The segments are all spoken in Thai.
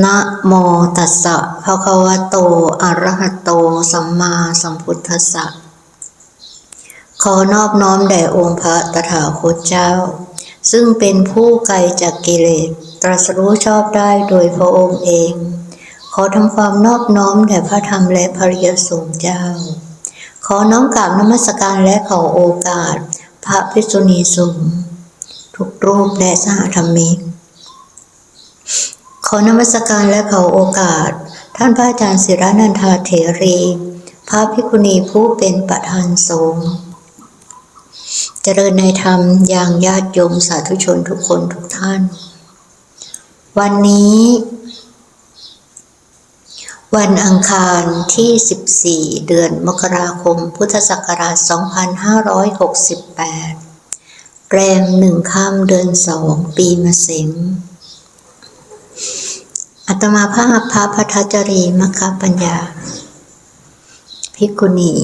นะโมตัสสะภะคะวะโต อะระหะโต สัมมาสัมพุทธัสสะ ขอนอบน้อมแด่องค์พระตถาคตเจ้า ซึ่งเป็นผู้ไกลจากกิเลส ตรัสรู้ชอบได้โดยพระองค์เอง ขอทำความนอบน้อมแด่พระธรรมและพระยสงฆ์เจ้า ขอน้อมกราบนมัสการและขอโอกาส พระภิกษุณีสงฆ์ทุกรูปและสหธรรมิก อนมัสการและขอโอกาส ท่านพระอาจารย์ศิรานันทาเถรี พระภิกขุณีผู้เป็นประธานสงฆ์เจริญในธรรมอย่างญาติโยมสาธุชนทุกคนทุกท่าน วันนี้ วันอังคารที่ 14 เดือนมกราคม พุทธศักราช 2568 แรมหนึ่งข้ามเดือนสองปีมะเสง อัตมาภาพพระพัทจรีมคปัญญาภิกุณี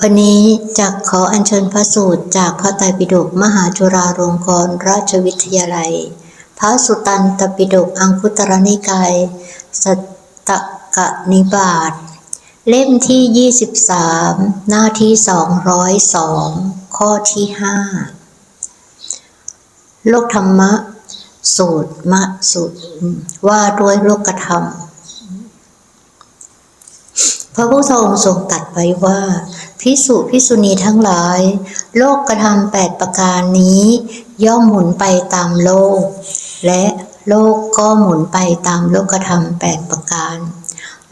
วันนี้จะขออัญเชิญพระสูตรจากพระไตรปิฎกมหาจุฬาลงกรณราชวิทยาลัย พระสุตันตปิฎกอังคุตรนิกาย สัตกนิบาตเล่มที่ 23 หน้าที่ 202 ข้อที่ 5 โลกธรรมะ สูตรมะสูตรว่าด้วยโลกธรรม พระพุทธองค์ทรงตรัสไว้ว่า พิสุพิสุณีทั้งหลาย โลกกระทำแปดประการนี้ ย่อมหมุนไปตามโลก และโลกก็หมุนไปตามโลกธรรมแปดประการ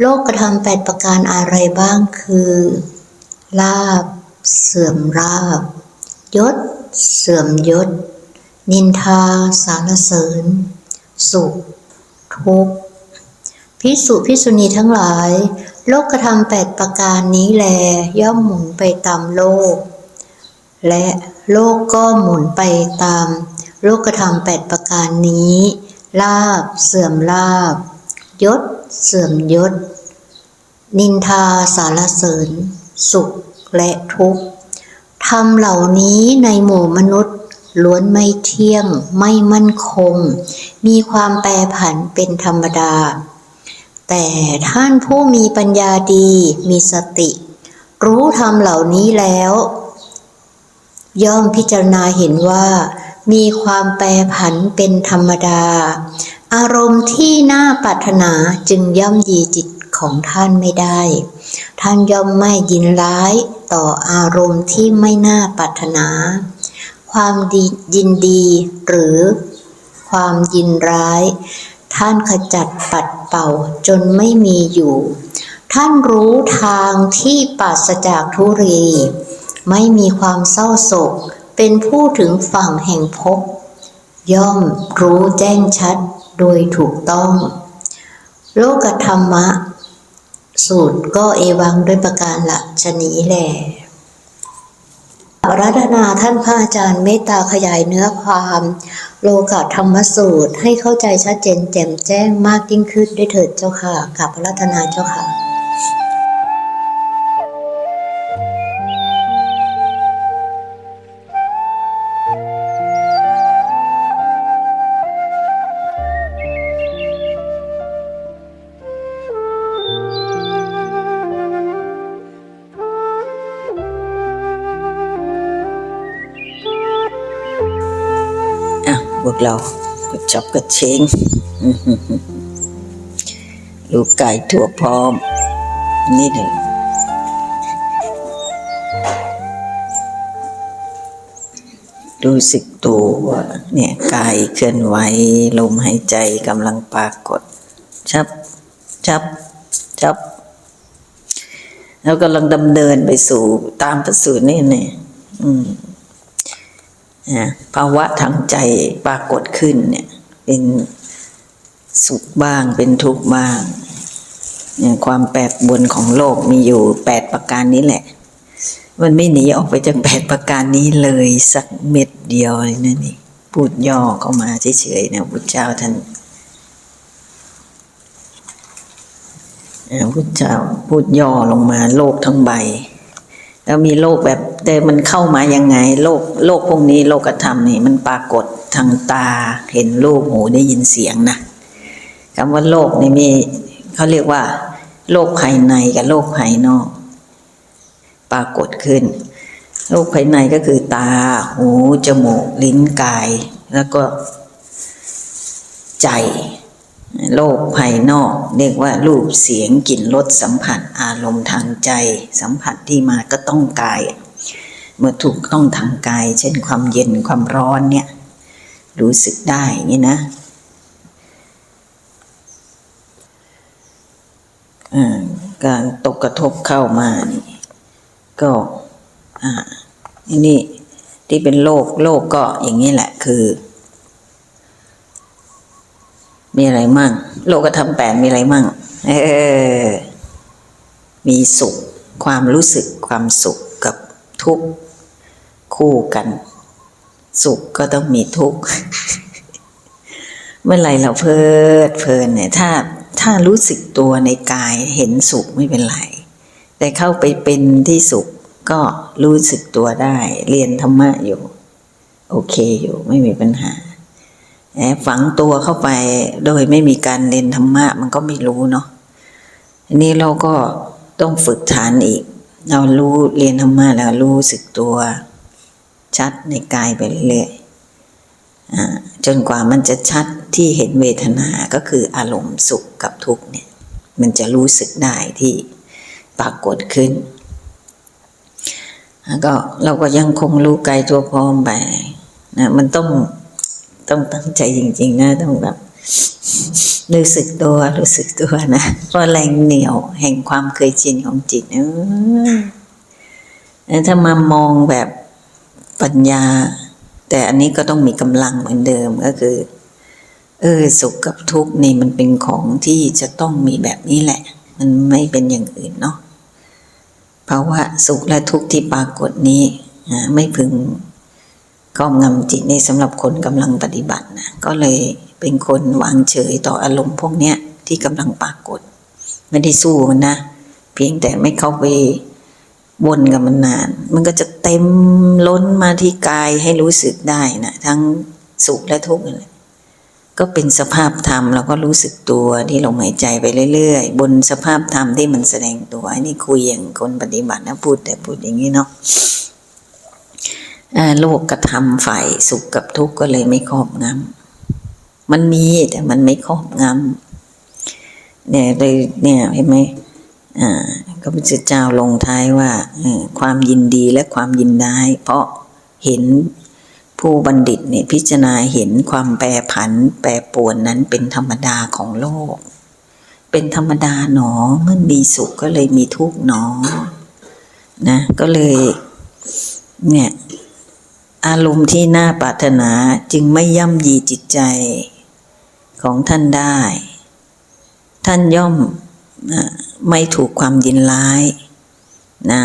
โลกธรรมแปดประการอะไรบ้างคือ ลาบ เสื่อมลาบ ยศ เสื่อมยศ นินทาสารเสริญ สุข ทุกข์พิสุพิสุณีทั้งหลาย โลกธรรมแปดประการนี้แลย่อมหมุนไปตามโลก และโลกก็หมุนไปตาม โลกธรรมแปดประการนี้ลาบเสื่อมลาบยศ เสื่อมยศ นินทาสารเสริญ สุขและทุกข์ธรรมเหล่านี้ในหมู่มนุษย์ ล้วนไม่เที่ยง ไม่มั่นคง มีความแปรผันเป็นธรรมดา แต่ท่านผู้มีปัญญาดีมีสติ รู้ธรรมเหล่านี้แล้ว ย่อมพิจารณาเห็นว่า มีความแปรผันเป็นธรรมดา อารมณ์ที่น่าปรารถนาจึงย่อมยีจิตของท่านไม่ได้ ท่านย่อมไม่ยินร้ายต่ออารมณ์ที่ไม่น่าปรารถนา ความดียินดีหรือความยินร้าย ท่านขจัดปัดเป่าจนไม่มีอยู่ ท่านรู้ทางที่ปราศจากทุรี ไม่มีความเศร้าโศก เป็นผู้ถึงฝั่งแห่งภพย่อมรู้แจ้งชัดโดยถูกต้อง โลกธรรมะ สูตรก็เอวังด้วยประการละชนี้แหละ รัตนาท่านพระอาจารย์เมตตาขยายเนื้อความ โลกธรรมสูตรให้เข้าใจชัดเจนแจ่มแจ้งมากยิ่งขึ้นด้วยเถิดเจ้าค่ะกับรัตนาเจ้าค่ะ เราก็จับกระเชงลูกไก่ถั่วพร้อม นี่เลยรู้สึกตัวเนี่ยกายเคลื่อนไหวลมหายใจกำลังปรากฏ ชับ ชับ ชับ แล้วกำลังดำเนินไปสู่ตามประสูตรนี่เนี่ยอืม ภาวะทางใจปรากฏขึ้นเนี่ย เป็นสุขบ้างเป็นทุกข์บ้างเนี่ยความแปรปรวนของโลกมีอยู่แปดประการนี้แหละ มันไม่หนีออกไปจากแปดประการนี้เลยสักเม็ดเดียวเลยนะนี่พูดย่อเข้ามาเฉยๆนะพุทธเจ้าท่านพุทธเจ้าพูดย่อลงมาโลกทั้งใบ แล้วมีโลกแบบแต่มันเข้ามายังไง โลกโลกพวกนี้โลกธรรมนี่มันปรากฏทางตาเห็นรูปหูได้ยินเสียงนะคำว่าโลกนี่มีเขาเรียกว่า โลกภายในกับโลกภายนอก ปรากฏขึ้น โลกภายในก็คือตา หูจมูก ลิ้นกาย แล้วก็ใจ โลกภายนอก เรียกว่ารูปเสียงกลิ่นรสสัมผัสอารมณ์ทางใจ สัมผัสที่มาก็ต้องกาย เมื่อถูกต้องทางกาย เช่นความเย็นความร้อนเนี่ย รู้สึกได้นี้นะการตกกระทบเข้ามานี่ก็อ่านี่ที่เป็นโลกโลกก็อย่างนี้แหละคือ มีอะไรมั่ง โลกธรรมแปดมีอะไรมั่ง เออ มีสุข ความรู้สึกความสุขกับทุกข์คู่กัน สุขก็ต้องมีทุกข์เมื่อไหรเราเพลิดเพลินเนี่ยถ้าถ้ารู้สึกตัวในกายเห็นสุขไม่เป็นไร แต่เข้าไปเป็นที่สุขก็รู้สึกตัวได้ เรียนธรรมะอยู่ โอเคอยู่ไม่มีปัญหา ฝังตัวเข้าไปโดยไม่มีการเรียนธรรมะ มันก็ไม่รู้เนาะอันนี้เราก็ต้องฝึกฐานอีก เรารู้เรียนธรรมะแล้วรู้สึกตัว ชัดในกายไปเรื่อยๆจนกว่ามันจะชัดที่เห็นเวทนาก็คืออารมณ์สุขกับทุกข์เนี่ย มันจะรู้สึกได้ที่ปรากฏขึ้นแล้วก็เราก็ยังคงรู้กายตัวพร้อมไปนะมันต้อง ต้องตั้งใจจริง ๆ นะ ต้องแบบรู้สึกตัวรู้สึกตัวนะเพราะแรงเหนียวแห่งความเคยชินของจิตเออถ้ามามองแบบปัญญา แต่อันนี้ก็ต้องมีกำลังเหมือนเดิมก็คือ เออ สุขกับทุกข์นี่มันเป็นของที่จะต้องมีแบบนี้แหละ มันไม่เป็นอย่างอื่นเนาะภาวะสุขและทุกข์ที่ปรากฏนี้ไม่พึง ครอบงำจิตในสำหรับคนกำลังปฏิบัตินะก็เลยเป็นคนวางเฉยต่ออารมณ์พวกเนี้ยที่กำลังปรากฏ ไม่ได้สู้มันนะ เพียงแต่ไม่เข้าไปวนกับมันนาน มันก็จะเต็มล้นมาที่กายให้รู้สึกได้นะทั้งสุขและทุกข์นั่นแหละก็เป็นสภาพธรรมเราก็รู้สึกตัวที่ลมหายใจไปเรื่อยๆ บนสภาพธรรมที่มันแสดงตัวอันนี้คุยอย่างคนปฏิบัตินะพูดแต่พูดอย่างนี้เนาะ โลกกระทำฝ่ายสุขกับทุกข์ก็เลยไม่ครอบงำมันมีแต่มันไม่ครอบงำเนี่ยเลยเนี่ยเห็นไหมอ่าพระพุทธเจ้าลงท้ายว่าความยินดีและความยินได้ายเพราะเห็นผู้บัณฑิตเนี่ยพิจารณาเห็นความแปรผัน แปรปวนนั้นเป็นธรรมดาของโลก เป็นธรรมดาหนอเมื่อมีสุขก็เลยมีทุกข์หนอนะก็เลยเนี่ย อารมณ์ที่น่าปรารถนาจึงไม่ย่ำยีจิตใจของท่านได้ ท่านย่อมไม่ถูกความยินร้ายนะ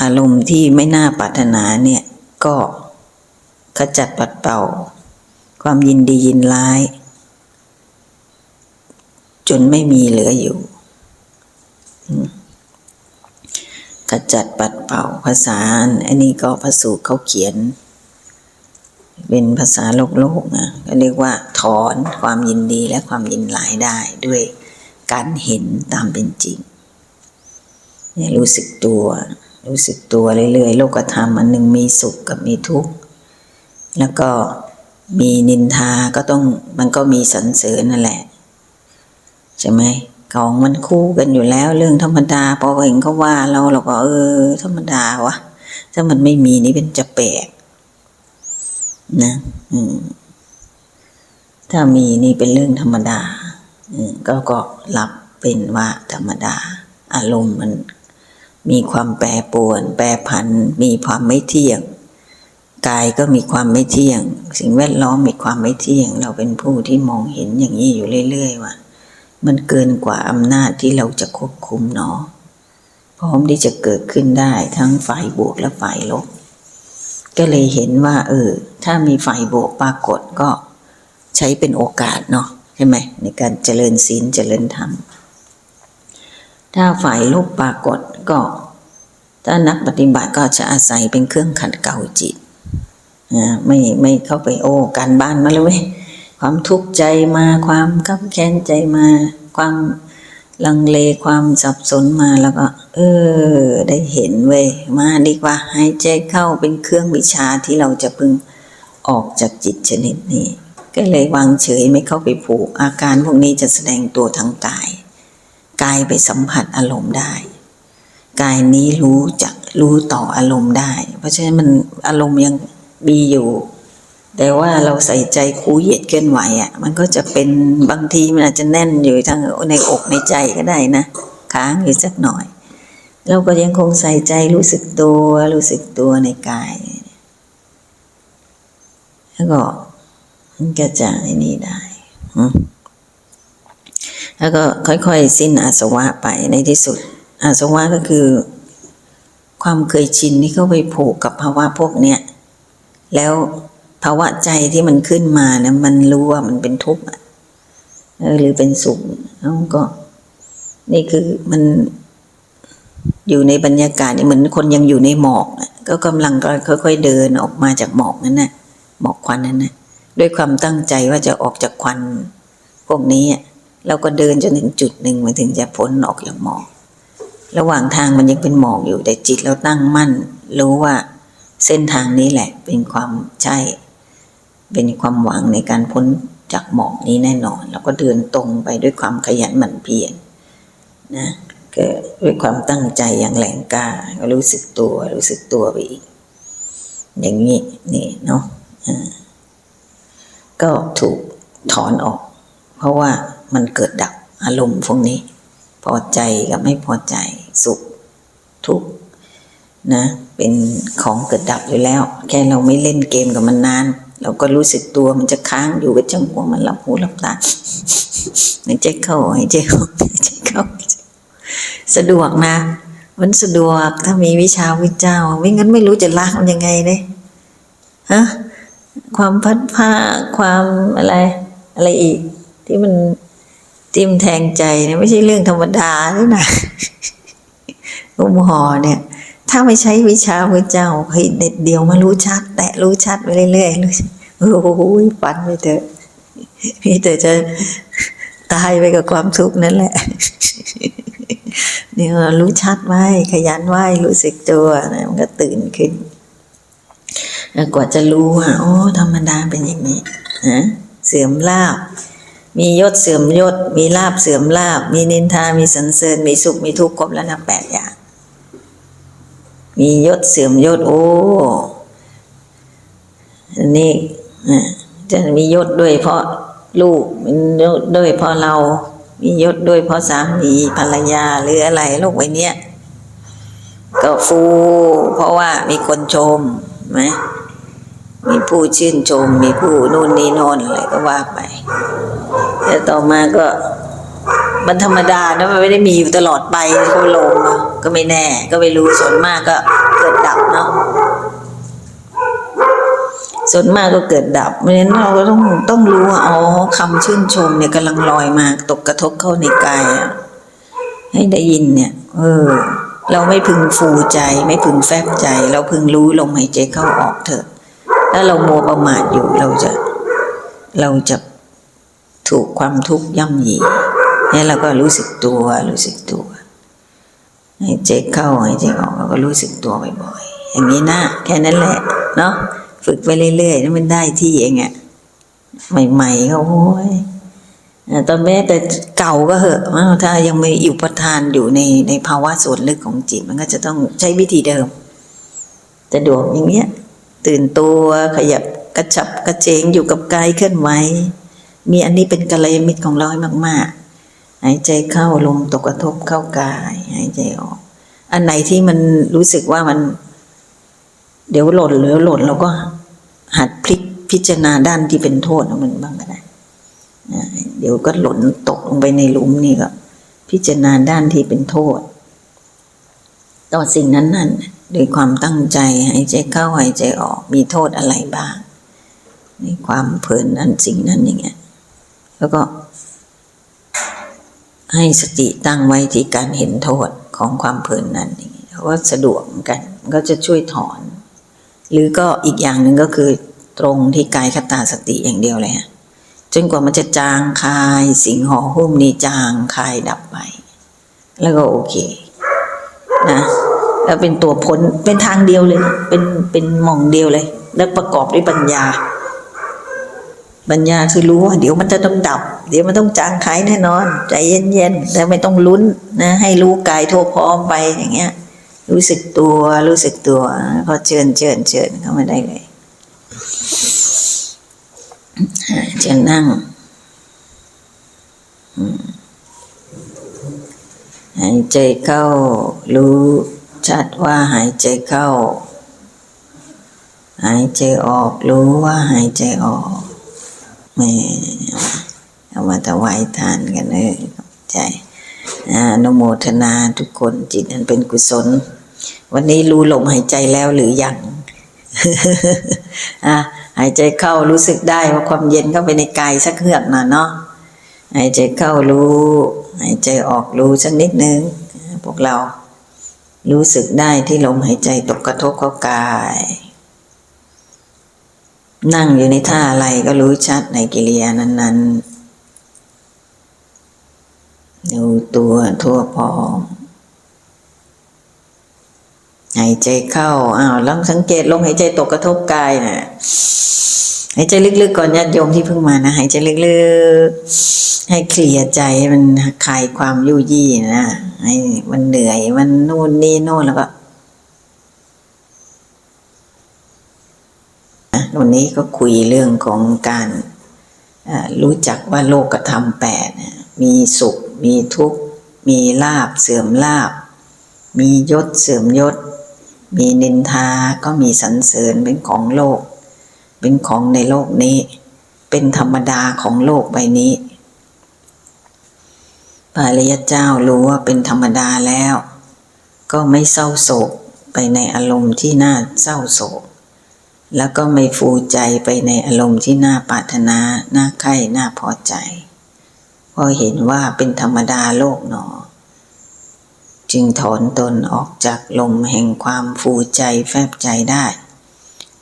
อารมณ์ที่ไม่น่าปรารถนาเนี่ยก็ขจัดปัดเป่า ความยินดียินร้าย จนไม่มีเหลืออยู่ อืม ขจัดปัดเป่าภาษา อันนี้ก็พระสูตรเขาเขียน เป็นภาษาโลกโลกนะก็เรียกว่าถอนความยินดีและความยินร้ายได้ด้วยการเห็นตามเป็นจริงเนี่ยรู้สึกตัว รู้สึกตัวเรื่อยๆโลกธรรมอันหนึ่งมีสุขกับมีทุกข์แล้วก็มีนินทาก็ต้องมันก็มีสรรเสริญนั่นแหละ ใช่ไหม ของมันคู่กันอยู่แล้ว เรื่องธรรมดาพอเห็นเขาว่าเราเราก็เออ ธรรมดาวะถ้ามันไม่มีนี่เป็นจะแปลกนะอืมถ้ามีนี่เป็นเรื่องธรรมดาอืมก็ก็รับเป็นว่าธรรมดา อารมณ์มันมีความแปรปรวน แปรผัน มีความไม่เที่ยงกายก็มีความไม่เที่ยง สิ่งแวดล้อมมีความไม่เที่ยง เราเป็นผู้ที่มองเห็นอย่างนี้อยู่เรื่อยๆว่า มันเกินกว่าอำนาจที่เราจะควบคุมเนาะพร้อมที่จะเกิดขึ้นได้ทั้งฝ่ายบวกและฝ่ายลบ ก็เลยเห็นว่า เออ ถ้ามีฝ่ายบวกปรากฏก็ใช้เป็นโอกาสเนาะใช่ไหมในการเจริญศีลเจริญธรรม ถ้าฝ่ายลบปรากฏก็ ถ้านักปฏิบัติก็จะอาศัยเป็นเครื่องขัดเกลาจิตนะไม่ไม่เข้าไปโอ้การบ้านมาเลยเว้ย ความทุกข์ใจมาความกังแค้นใจมา ความลังเลความสับสนมาแล้วก็ เออ ได้เห็นเว้ยมาดีกว่าหายใจเข้าเป็นเครื่องวิชาที่เราจะพึงออกจากจิตชนิดนี้ ก็เลยวางเฉยไม่เข้าไปผูก อาการพวกนี้จะแสดงตัวทางกายกายไปสัมผัสอารมณ์ได้กายนี้รู้จักรู้ต่ออารมณ์ได้ เพราะฉะนั้นมันอารมณ์ยังมีอยู่ แต่ว่าเราใส่ใจคูเหยียดเคลื่อนไหวอะ มันก็จะเป็นบางทีมันอาจจะแน่นอยู่ทั้งในอกในใจก็ได้นะค้างอยู่สักหน่อย เราก็ยังคงใส่ใจรู้สึกตัวรู้สึกตัวในกาย แล้วก็มันก็จะนี่ได้แล้วก็ค่อยๆ สิ้นอาสวะไปในที่สุด อาสวะก็คือ ความเคยชินที่เข้าไปผูกกับภาวะพวกเนี้ยแล้ว ภาวะใจที่มันขึ้นมานะมันรู้ว่ามันเป็นทุกข์หรือเป็นสุขแล้วก็ นี่คือมันอยู่ในบรรยากาศนี่เหมือนคนยังอยู่ในหมอก ก็กำลังค่อยๆเดินออกมาจากหมอกนั้นนะหมอกควันนั้นนะด้วยความตั้งใจว่าจะออกจากควันพวกนี้เราก็เดินจนถึงจุดหนึ่งมันถึงจะพ้นออกจากหมอก ระหว่างทางมันยังเป็นหมอกอยู่แต่จิตเราตั้งมั่น รู้ว่าเส้นทางนี้แหละเป็นความใช่ เป็นความหวังในการพ้นจากหมอกนี้แน่นอน แล้วก็เดินตรงไปด้วยความขยันหมั่นเพียรนะก็ด้วยความตั้งใจอย่างแรงกล้าก็รู้สึกตัวรู้สึกตัวไปอีก อย่างนี้นี่เนาะก็ถูกถอนออก เพราะว่ามันเกิดดับอารมณ์พวกนี้ พอใจกับไม่พอใจสุขทุกข์นะ เป็นของเกิดดับอยู่แล้ว แค่เราไม่เล่นเกมกับมันนาน เราก็รู้สึกตัวมันจะค้างอยู่กับจังหวะมันหลับหูหลับตาหายใจเข้าหายใจออกหายใจเข้า สะดวกนะ มันสะดวกถ้ามีวิชาวิเจ้า ไม่งั้นไม่รู้จะละมันยังไงเลยฮะความพัดผ้าความอะไร อะไรอีก ที่มันจิ้มแทงใจเนี่ยไม่ใช่เรื่องธรรมดาด้วยนะอุ้มหอเนี่ย ถ้าไม่ใช้วิชาพระเจ้าเฮ้ยเด็ดเดียวมารู้ชัด แตะรู้ชัดไปเรื่อยๆรู้โอ้โหปันไปเถอะพี่แต่จะตายไปกับความทุกข์นั่นแหละเนี่ยรู้ชัดไว้ขยันไว้รู้สึกตัวนะมันก็ตื่นขึ้นแล้วกว่าจะรู้ว่าโอ้ธรรมดาเป็นอย่างนี้นะเสื่อมลาบ มียศเสื่อมยศ มีลาบเสื่อมลาบ มีนินทา มีสรรเสริญมีสุขมีทุกข์ครบแล้วนะแปดอย่าง มียศเสื่อมยศโอ้อันนี้อ่จะมียศด้วยเพราะลูกมียศด้วยเพราะเรา มียศด้วยเพราะสามีภรรยาหรืออะไรโลกใบนี้ยก็ฟูเพราะว่ามีคนชมไหมมีผู้ชื่นชม มีผู้นู่นนี่นนอะไรก็ว่าไปแต่ต่อมาก็มันธรรมดานะมันไม่ได้มีอยู่ตลอดไปเขาลงอะ ก็ไม่แน่ ก็ไม่รู้ส่วนมากก็เกิดดับเนาะส่วนมากก็เกิดดับ เพราะฉะนั้นเราก็ต้องต้องรู้ว่าอ๋อคำชื่นชมเนี่ยกำลังลอยมาตกกระทบเข้าในกายอะให้ได้ยินเนี่ย เออ เราไม่พึงฟูใจ ไม่พึงแฟบใจ เราพึงรู้ลมหายใจเข้าออกเถอะ ถ้าเราโมประมาทอยู่เราจะ เราจะถูกความทุกข์ย่ำยีเนี่ยเราก็รู้สึกตัวรู้สึกตัว หายใจเข้าหายใจออกเราก็รู้สึกตัวบ่อยๆอย่างนี้นะแค่นั้นแหละเนาะฝึกไปเรื่อยๆแล้วมันได้ที่เองอะใหม่ๆก็โอ้ยตอนแม้แต่เก่าก็เหอะถ้ายังไม่อยู่ประทานอยู่ในในภาวะส่วนลึกของจิต มันก็จะต้องใช้วิธีเดิมจะดวกอย่างเงี้ย ตื่นตัวขยับกระฉับกระเฉงอยู่กับกายเคลื่อนไหวมีอันนี้เป็นกัลยาณมิตรของเราให้มาก ๆ หายใจเข้าลมตกกระทบเข้ากาย หายใจออก อันไหนที่มันรู้สึกว่ามัน เดี๋ยวหล่นเหลือหล่นเราก็หัดพลิกพิจารณาด้านที่เป็นโทษของมันบ้างก็ได้เดี๋ยวก็หล่นตกลงไปในหลุมนี่ก็ พิจารณาด้านที่เป็นโทษ ต่อสิ่งนั้นนั่นด้วยความตั้งใจหายใจเข้าหายใจออกมีโทษอะไรบ้างในความเพลินนั้นสิ่งนั้นอย่างเงี้ยแล้วก็ ให้สติตั้งไว้ที่การเห็นโทษของความเพลินนั้นอย่างเงี้ยว่าสะดวกเหมือนกันก็จะช่วยถอน หรือก็อีกอย่างหนึ่งก็คือตรงที่กายคตาสติอย่างเดียวเลยฮะจนกว่ามันจะจางคายสิ่งห่อหุ้มนี้จางคายดับไป แล้วก็โอเคนะแล้วเป็นตัวพ้นเป็นทางเดียวเลย เป็นเป็นมองเดียวเลย แล้วประกอบด้วยปัญญา ปัญญาคือรู้ว่าเดี๋ยวมันจะต้องดับ เดี๋ยวมันต้องจางคายแน่นอน ใจเย็นๆแต่ไม่ต้องลุ้นนะ ให้รู้กายทั่วพร้อมไปอย่างเงี้ย รู้สึกตัวรู้สึกตัวพอเชิญเชิญเชิญเข้ามาได้เลยเชิญนั่งหายใจเข้า รู้ชัดว่าหายใจเข้า หายใจออกรู้ว่าหายใจออก แหม่เอามาถวายทานกันเลยขอใจอนุโมทนาทุกคนจิตอันเป็นกุศล วันนี้รู้ลมหายใจแล้วหรือยังหายใจเข้ารู้สึกได้ว่าความเย็นเข้าไปในกายสักเฮือกหน่อยเนาะหายใจเข้ารู้หายใจออกรู้สักนิดนึงพวกเรารู้สึกได้ที่ลมหายใจตกกระทบเข้ากาย นั่งอยู่ในท่าอะไรก็รู้ชัดในกิริยานั้น ๆ ดูตัวทั่วพร้อมหายใจเข้า อ้าวลองสังเกตลมหายใจตกกระทบกายนะหายใจลึกๆก่อนญาติโยมที่เพิ่งมานะหายใจลึกๆ ให้เคลียร์ใจให้มันคลายความยุ่ยยี่นะให้มันเหนื่อยมันนู่นนี่โน่นแล้วก็อะ วันนี้ก็คุยเรื่องของการรู้จักว่าโลกธรรมแปดมีสุข มีทุกข์ มีลาบเสื่อมลาบ มียศเสื่อมยศ มีนินทาก็มีสรรเสริญเป็นของโลก เป็นของในโลกนี้ เป็นธรรมดาของโลกใบนี้พระริยเจ้ารู้ว่าเป็นธรรมดาแล้ว ก็ไม่เศร้าโศกไปในอารมณ์ที่น่าเศร้าโศก แล้วก็ไม่ฟูใจไปในอารมณ์ที่น่าปรารถนาน่าใคร่น่าพอใจเพราะเห็นว่าเป็นธรรมดาโลกหนอ จึงถอนตนออกจากลมแห่งความฟูใจแฟบใจได้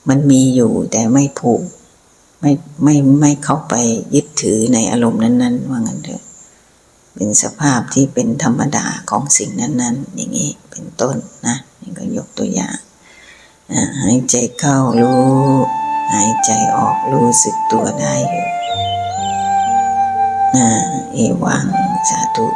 มันมีอยู่แต่ไม่ผูกไม่ไม่ไม่เข้าไปยึดถือในอารมณ์นั้น ๆ ว่างั้นเถอะเป็นสภาพที่เป็นธรรมดาของสิ่งนั้น ๆ อย่างนี้เป็นต้นนะนี่ก็ยก หายใจเข้ารู้ หายใจออกรู้สึกตัวได้อยู่นะเอวังสาธุ